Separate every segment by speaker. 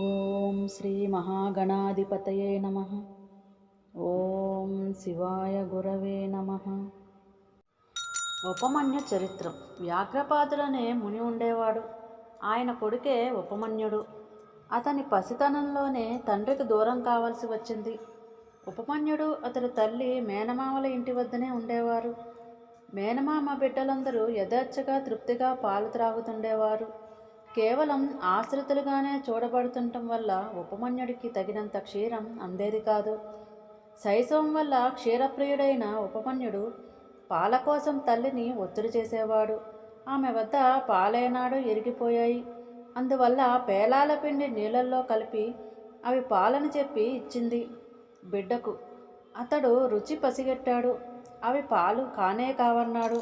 Speaker 1: ఓం శ్రీ మహాగణాధిపతయే నమ. ఓం శివాయ గురవే నమ. ఉపమన్యు చరిత్రం. వ్యాఘ్రపాదులనే ముని ఉండేవాడు. ఆయన కొడుకే ఉపమన్యుడు. అతని పసితనంలోనే తండ్రికి దూరం కావాల్సి వచ్చింది. ఉపమన్యుడు అతడి తల్లి మేనమామల ఇంటి వద్దనే ఉండేవారు. మేనమామ బిడ్డలందరూ యథేచ్ఛగా తృప్తిగా పాలు త్రాగుతుండేవారు. కేవలం ఆశ్రితులుగానే చూడబడుతుండటం వల్ల ఉపమన్యుడికి తగినంత క్షీరం అందేది కాదు. శైశవం వల్ల క్షీరప్రియుడైన ఉపమన్యుడు పాల కోసం తల్లిని ఒత్తిడి చేసేవాడు. ఆమె వద్ద పాలేనాడు ఎరిగిపోయాయి అందువల్ల పేలాల పిండి నీళ్ళల్లో కలిపి అవి పాలను చెప్పి ఇచ్చింది బిడ్డకు. అతడు రుచి పసిగట్టాడు. అవి పాలు కానే కావన్నాడు.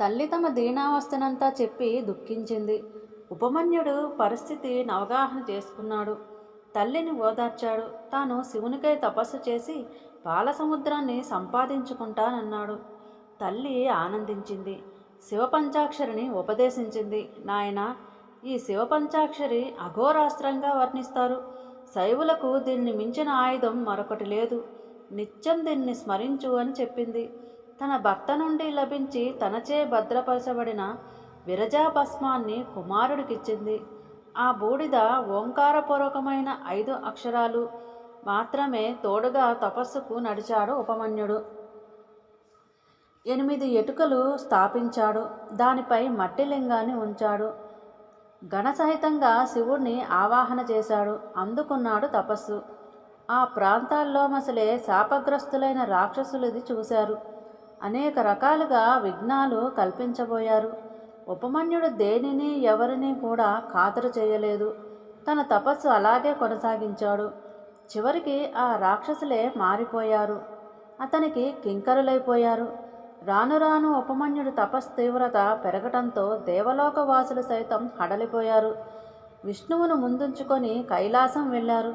Speaker 1: తల్లి తమ దీనావస్థనంతా చెప్పి దుఃఖించింది. ఉపమన్యుడు పరిస్థితి అవగాహన చేసుకున్నాడు. తల్లిని ఓదార్చాడు. తాను శివునికై తపస్సు చేసి బాలసముద్రాన్ని సంపాదించుకుంటానన్నాడు. తల్లి ఆనందించింది. శివపంచాక్షరిని ఉపదేశించింది. నాయన ఈ శివపంచాక్షరి అఘోరాస్త్రంగా వర్ణిస్తారు. శైవులకు దీన్ని మించిన ఆయుధం మరొకటి లేదు. నిత్యం దీన్ని స్మరించు అని చెప్పింది. తన భర్త నుండి లభించి తనచే భద్రపరచబడిన విరజాభస్మాన్ని కుమారుడికిచ్చింది. ఆ బూడిద ఓంకారపూర్వకమైన ఐదు అక్షరాలు మాత్రమే తోడుగా తపస్సుకు నడిచాడు ఉపమన్యుడు. ఎనిమిది ఎటుకలు స్థాపించాడు. దానిపై మట్టి లింగాన్ని ఉంచాడు. గణసహితంగా శివుణ్ణి ఆవాహన చేశాడు. అందుకున్నాడు తపస్సు. ఆ ప్రాంతాల్లో మసలే శాపగ్రస్తులైన రాక్షసులది చూశారు. అనేక రకాలుగా విఘ్నాలు కల్పించబోయారు. ఉపమన్యుడు దేనిని ఎవరిని కూడా ఖాతరు చేయలేదు. తన తపస్సు అలాగే కొనసాగించాడు. చివరికి ఆ రాక్షసులే మారిపోయారు. అతనికి కింకరులైపోయారు. రాను రాను ఉపమన్యుడి తపస్సు తీవ్రత పెరగటంతో దేవలోకవాసులు సైతం హడలిపోయారు. విష్ణువును ముందుంచుకొని కైలాసం వెళ్ళారు.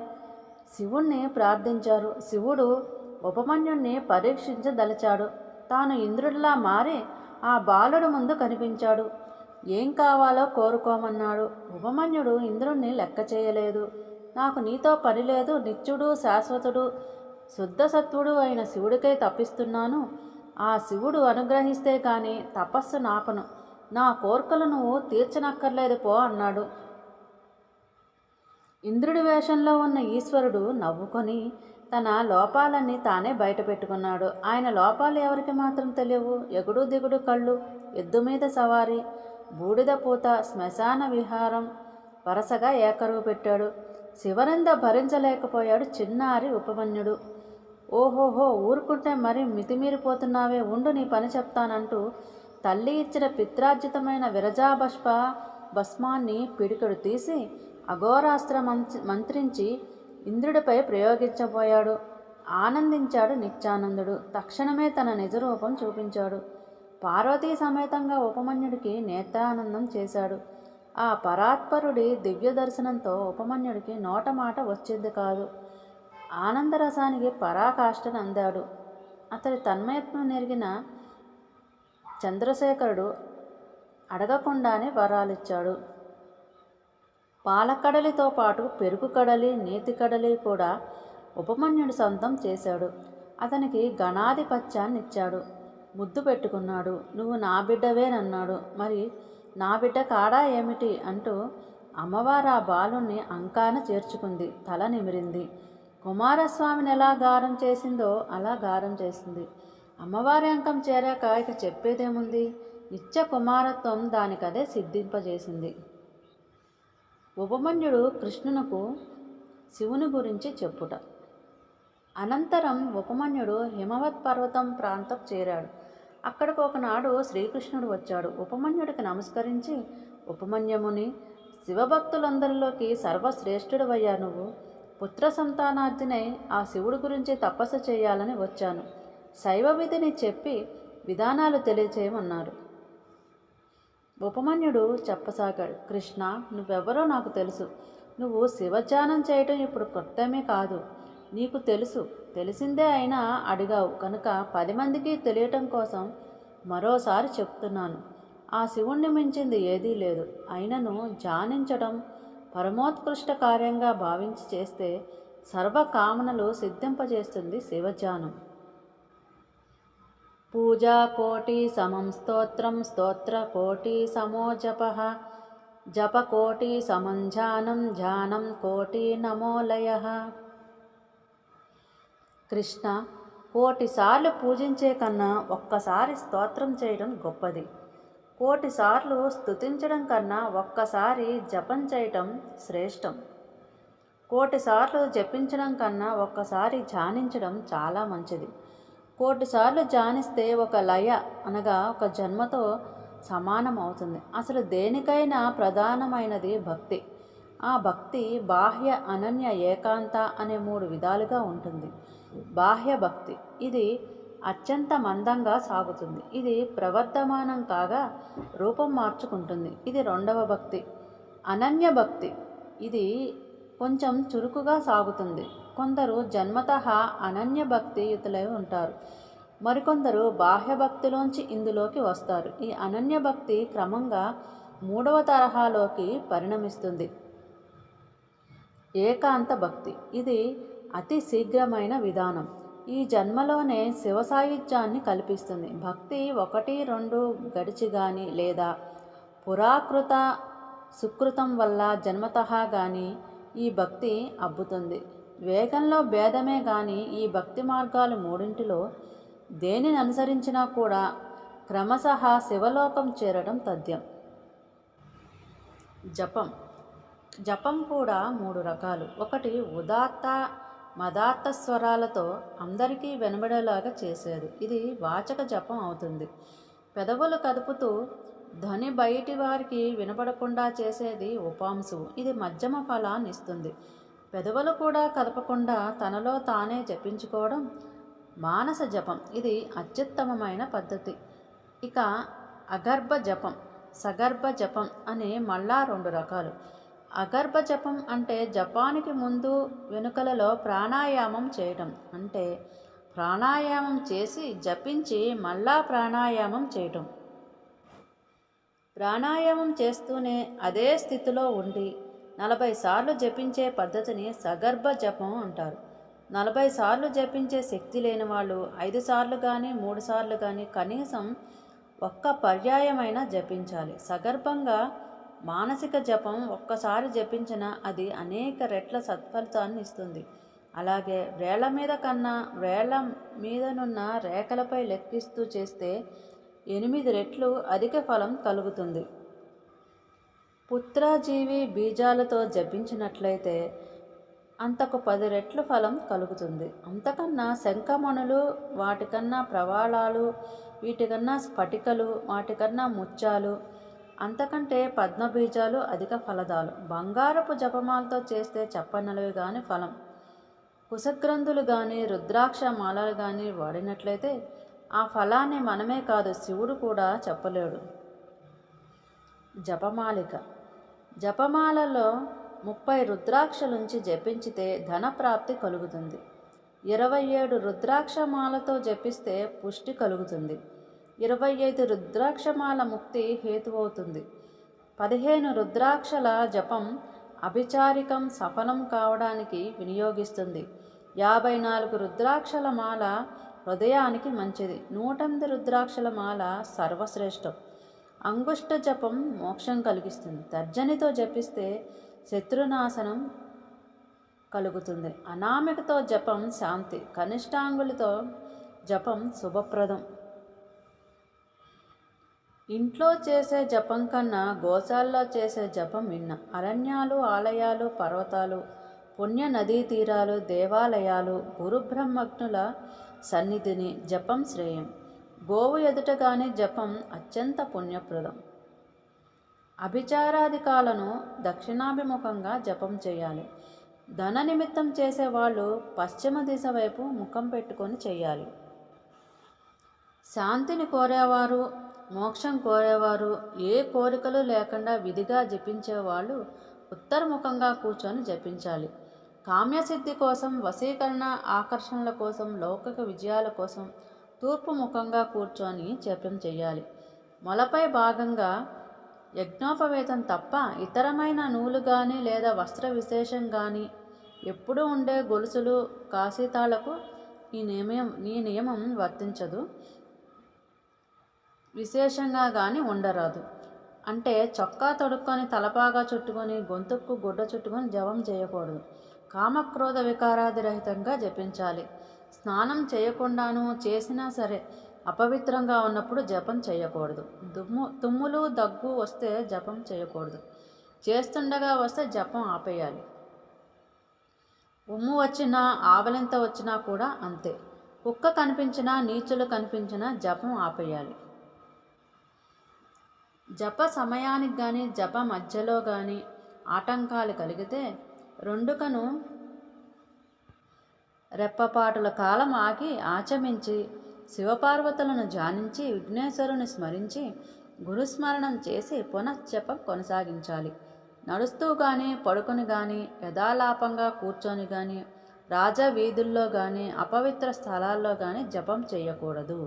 Speaker 1: శివుణ్ణి ప్రార్థించారు. శివుడు ఉపమన్యుణ్ణి పరీక్షించదలిచాడు. తాను ఇంద్రుడిలా మారి ఆ బాలుడు ముందు కనిపించాడు. ఏం కావాలో కోరుకోమన్నాడు. ఉపమన్యుడు ఇంద్రుణ్ణి లెక్క చేయలేదు. నాకు నీతో పని లేదు. నిత్యుడు శాశ్వతుడు శుద్ధ సత్వుడు అయిన శివుడికై తప్పిస్తున్నాను. ఆ శివుడు అనుగ్రహిస్తే కానీ తపస్సు నాపను. నా కోర్కలు నువ్వు తీర్చనక్కర్లేదు పో అన్నాడు. ఇంద్రుడి వేషంలో ఉన్న ఈశ్వరుడు నవ్వుకొని తన లోపాలన్నీ తానే బయటపెట్టుకున్నాడు. ఆయన లోపాలు ఎవరికి మాత్రం తెలియవు. ఎగుడు దిగుడు కళ్ళు ఎద్దు మీద సవారీ బూడిద పూత శ్మశాన విహారం వరసగా ఏకరువు పెట్టాడు. శివనంద భరించలేకపోయాడు చిన్నారి ఉపమన్యుడు. ఓహోహో ఊరుకుంటే మరి మితిమీరిపోతున్నావే ఉండు నీ పని చెప్తానంటూ తల్లి ఇచ్చిన పిత్రార్జితమైన విరజాభష్ప భస్మాన్ని పిడికడు తీసి అఘోరాస్త్ర మంచి మంత్రించి ఇంద్రుడిపై ప్రయోగించబోయాడు. ఆనందించాడు నిత్యానందుడు. తక్షణమే తన నిజరూపం చూపించాడు. పార్వతీ సమేతంగా ఉపమన్యుడికి నేత్రానందం చేశాడు. ఆ పరాత్పరుడి దివ్య దర్శనంతో ఉపమన్యుడికి నోట మాట వచ్చింది కాదు. ఆనందరసానికి పరాకాష్ఠను అందాడు. అతడి తన్మయత్వం నెరిగిన చంద్రశేఖరుడు అడగకుండానే వరాలిచ్చాడు. పాలకడలితో పాటు పెరుగు కడలి నేతి కడలి కూడా ఉపమన్యుడి సొంతం చేశాడు. అతనికి గణాధిపత్యాన్ని ఇచ్చాడు ముద్దు పెట్టుకున్నాడు. నువ్వు నా బిడ్డవేనన్నాడు. మరి నా బిడ్డ కాడా ఏమిటి? అంటూ అమ్మవారు ఆ బాలుణ్ణి అంకాన చేర్చుకుంది. తల నిమిరింది. కుమారస్వామిని ఎలా గారం చేసిందో అలా గారం చేసింది. అమ్మవారి అంకం చేరాక ఇక చెప్పేదేముంది? నిత్య కుమారత్వం దానికదే సిద్ధింపజేసింది. ఉపమన్యుడు కృష్ణునకు శివుని గురించి చెప్పుట. అనంతరం ఉపమన్యుడు హిమవత్ పర్వతం ప్రాంతం చేరాడు. అక్కడికి ఒకనాడు శ్రీకృష్ణుడు వచ్చాడు. ఉపమన్యుడికి నమస్కరించి ఉపమన్యముని శివభక్తులందరిలోకి సర్వశ్రేష్ఠుడవయ్యా నువ్వు. పుత్ర సంతానార్జునై ఆ శివుడి గురించి తపస్సు చేయాలని వచ్చాను. శైవ విధిని చెప్పి విధానాలు తెలియచేయమన్నారు. ఉపమన్యుడు చెప్పసాగాడు కృష్ణ నువ్వెవరో నాకు తెలుసు. నువ్వు శివధ్యానం చేయటం ఇప్పుడు కొత్తమే కాదు. నీకు తెలుసు. తెలిసిందే అయినా అడిగావు. కనుక పది మందికి తెలియటం కోసం మరోసారి చెప్తున్నాను. ఆ శివుణ్ణి మించింది ఏదీ లేదు. అయినను ధ్యానించడం పరమోత్కృష్ట కార్యంగా భావించి చేస్తే సర్వకామనలు సిద్ధింపజేస్తుంది శివధ్యానం. పూజా కోటి సమం స్తోత్రం స్తోత్రకోటి సమో జప. జపకోటి సమం ధ్యానం ధ్యానం కోటి నమోలయ కృష్ణ కోటిసార్లు పూజించే కన్నా ఒక్కసారి స్తోత్రం చేయడం గొప్పది. కోటిసార్లు స్తుతించడం కన్నా ఒక్కసారి జపం చేయటం శ్రేష్టం. కోటిసార్లు జపించడం కన్నా ఒక్కసారి ధ్యానించడం చాలా మంచిది. కోటిసార్లు జానిస్తే ఒక లయ అనగా ఒక జన్మతో సమానం అవుతుంది అసలు దేనికైనా ప్రధానమైనది భక్తి. ఆ భక్తి బాహ్య అనన్య ఏకాంత అనే మూడు విధాలుగా ఉంటుంది. బాహ్య భక్తి ఇది అత్యంత మందంగా సాగుతుంది. ఇది ప్రవర్ధమానం కాగా రూపం మార్చుకుంటుంది. ఇది రెండవ భక్తి. అనన్య భక్తి ఇది కొంచెం చురుకుగా సాగుతుంది. కొందరు జన్మతః అనన్య భక్తియుతులై ఉంటారు. మరికొందరు బాహ్య భక్తిలోంచి ఇందులోకి వస్తారు. ఈ అనన్య భక్తి క్రమంగా మూడవ తరహాలోకి పరిణమిస్తుంది. ఏకాంత భక్తి. ఇది అతి శీఘ్రమైన విధానం. ఈ జన్మలోనే శివ సాయుధ్యాన్ని కల్పిస్తుంది. భక్తి ఒకటి రెండు గడిచి కానీ లేదా పురాకృత సుకృతం వల్ల జన్మతః కానీ ఈ భక్తి అబ్బుతుంది. వేగంలో భేదమే కానీ ఈ భక్తి మార్గాలు మూడింటిలో దేనిని అనుసరించినా కూడా క్రమశః శివలోకం చేరడం తథ్యం. జపం. జపం కూడా మూడు రకాలు. ఒకటి ఉదాత్త మదాత్త స్వరాలతో అందరికీ వినబడేలాగా చేసేది. ఇది వాచక జపం అవుతుంది. పెదవులు కదుపుతూ ధ్వని బయటి వారికి వినపడకుండా చేసేది ఉపాంశువు. ఇది మధ్యమ ఫలాన్ని ఇస్తుంది. పెదవులు కూడా కదపకుండా తనలో తానే జపించుకోవడం మానస జపం. ఇది అత్యుత్తమమైన పద్ధతి. ఇక అగర్భ జపం సగర్భ జపం అనే మళ్ళా రెండు రకాలు. అగర్భ జపం అంటే జపానికి ముందు వెనుకలలో ప్రాణాయామం చేయటం అంటే ప్రాణాయామం చేసి జపించి మళ్ళా ప్రాణాయామం చేయటం ప్రాణాయామం చేస్తూనే అదే స్థితిలో ఉండి నలభై సార్లు జపించే పద్ధతిని సగర్భ జపం అంటారు. నలభై సార్లు జపించే శక్తి లేని వాళ్ళు ఐదు సార్లు కానీ మూడు సార్లు కానీ కనీసం ఒక్క పర్యాయమైనా జపించాలి. సగర్భంగా మానసిక జపం ఒక్కసారి జపించిన అది అనేక రెట్ల సత్ఫలితాన్ని ఇస్తుంది. అలాగే వేళ్ళ మీద కన్నా వేళ్ళ మీదనున్న రేఖలపై లెక్కిస్తూ చేస్తే ఎనిమిది రెట్లు అధిక ఫలం కలుగుతుంది. పుత్రాజీవి బీజాలతో జపించినట్లయితే అంతకు పది రెట్లు ఫలం కలుగుతుంది. అంతకన్నా శంఖమణులు వాటికన్నా ప్రవాళాలు వీటికన్నా స్ఫటికలు వాటికన్నా ముత్యాలు అంతకంటే పద్మబీజాలు అధిక ఫలదాలు. బంగారపు జపమాలతో చేస్తే చెప్పనలవి కానీ ఫలం. కుశగ్రంథులు కానీ రుద్రాక్ష మాలలు కానీ వాడినట్లయితే ఆ ఫలాన్ని మనమే కాదు శివుడు కూడా చెప్పలేడు. జపమాలిక జపమాలలో ముప్పై రుద్రాక్షలుంచి జపించితే ధనప్రాప్తి కలుగుతుంది. ఇరవై ఏడు రుద్రాక్షమాలతో జపిస్తే పుష్టి కలుగుతుంది. ఇరవై ఐదు రుద్రాక్షమాల ముక్తి హేతువవుతుంది. పదిహేను రుద్రాక్షల జపం అభిచారికం సఫలం కావడానికి వినియోగిస్తుంది. యాభై నాలుగు రుద్రాక్షల మాల హృదయానికి మంచిది. నూటెనిమిది రుద్రాక్షల మాల సర్వశ్రేష్టం. అంగుష్ట జపం మోక్షం కలిగిస్తుంది. తర్జనితో జపిస్తే శత్రునాశనం కలుగుతుంది. అనామికతో జపం శాంతి కనిష్టాంగులతో జపం శుభప్రదం. ఇంట్లో చేసే జపం కన్నా గోశాల్లో చేసే జపం విన్న అరణ్యాలు ఆలయాలు పర్వతాలు పుణ్య నదీ తీరాలు దేవాలయాలు గురుబ్రహ్మజ్ఞుల సన్నిధిని జపం శ్రేయం. గోవు ఎదుటగానే జపం అత్యంత పుణ్యప్రదం. అభిచారాధికాలను దక్షిణాభిముఖంగా జపం చేయాలి. ధన నిమిత్తం చేసేవాళ్ళు పశ్చిమ దిశ వైపు ముఖం పెట్టుకొని చేయాలి. శాంతిని కోరేవారు మోక్షం కోరేవారు ఏ కోరికలు లేకుండా విధిగా జపించేవాళ్ళు ఉత్తరముఖంగా కూర్చొని జపించాలి. కామ్యసిద్ధి కోసం వశీకరణ ఆకర్షణల కోసం లౌకిక విజయాల కోసం తూర్పు ముఖంగా కూర్చొని జపం చేయాలి మొలపై భాగంగా యజ్ఞోపవేతం తప్ప ఇతరమైన నూలు కానీ లేదా వస్త్ర విశేషం కానీ ఎప్పుడూ ఉండే గొలుసులు కాశీతాలకు ఈ నియమం ఈ నియమం వర్తించదు. విశేషంగా కానీ ఉండరాదు. అంటే చొక్కా తొడుక్కొని తలపాగా చుట్టుకొని గొంతుకు గుడ్డ చుట్టుకొని జపం చేయకూడదు. కామక్రోధ వికారాదిరహితంగా జపించాలి. స్నానం చేయకుండాను చేసినా సరే అపవిత్రంగా ఉన్నప్పుడు జపం చేయకూడదు. దుమ్ము తుమ్ములు దగ్గు వస్తే జపం చేయకూడదు. చేస్తుండగా వస్తే జపం ఆపేయాలి. ఉమ్ము వచ్చినా ఆవలింత వచ్చినా కూడా అంతే. కుక్క కనిపించినా నీచులు కనిపించినా జపం ఆపేయాలి. జప సమయానికి కానీ జప మధ్యలో కానీ ఆటంకాలు కలిగితే రెండుకను రెప్పపాటుల కాలం ఆగి ఆచమించి శివపార్వతులను ధ్యానించి విఘ్నేశ్వరుని స్మరించి గురుస్మరణం చేసి పునశ్చపం కొనసాగించాలి. నడుస్తూ కానీ పడుకొని కానీ యథాలాపంగా కూర్చొని కానీ రాజవీధుల్లో కానీ అపవిత్ర స్థలాల్లో కానీ జపం చేయకూడదు.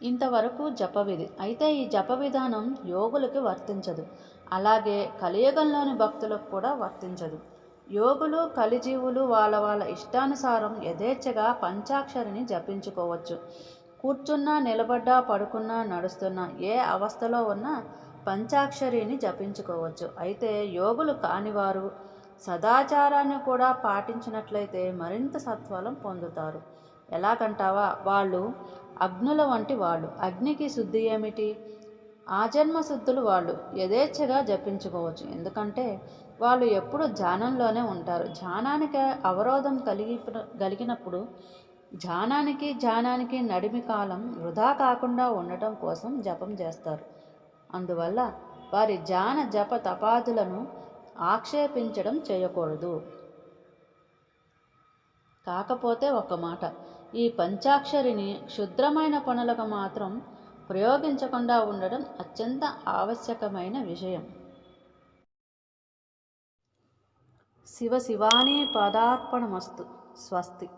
Speaker 1: ఇంతవరకు జప విధి అయితే ఈ జప విధానం యోగులకి వర్తించదు. అలాగే కలియుగంలోని భక్తులకు కూడా వర్తించదు. యోగులు కలిజీవులు వాళ్ళ వాళ్ళ ఇష్టానుసారం యథేచ్ఛగా పంచాక్షరిని జపించుకోవచ్చు. కూర్చున్నా నిలబడ్డా పడుకున్నా నడుస్తున్నా ఏ అవస్థలో ఉన్నా పంచాక్షరిని జపించుకోవచ్చు. అయితే యోగులు కానివారు సదాచారాన్ని కూడా పాటించినట్లయితే మరింత సత్ఫలం పొందుతారు. ఎలాగంటావా? వాళ్ళు అగ్నుల వంటి వాళ్ళు. అగ్నికి శుద్ధి ఏమిటి? ఆజన్మ శుద్ధులు వాళ్ళు యథేచ్ఛగా జపించుకోవచ్చు. ఎందుకంటే వాళ్ళు ఎప్పుడు ధ్యానంలోనే ఉంటారు. ధ్యానానికి అవరోధం కలిగి కలిగినప్పుడు ధ్యానానికి ధ్యానానికి నడిమి కాలం వృధా కాకుండా ఉండటం కోసం జపం చేస్తారు. అందువల్ల వారి ధ్యాన జప తపాదులను ఆక్షేపించడం చేయకూడదు. కాకపోతే ఒక మాట ఈ పంచాక్షరిని క్షుద్రమైన పనులకు మాత్రం ప్రయోగించకుండా ఉండడం అత్యంత ఆవశ్యకమైన విషయం. శివ శివాని పదార్పణమస్తు. స్వస్తి.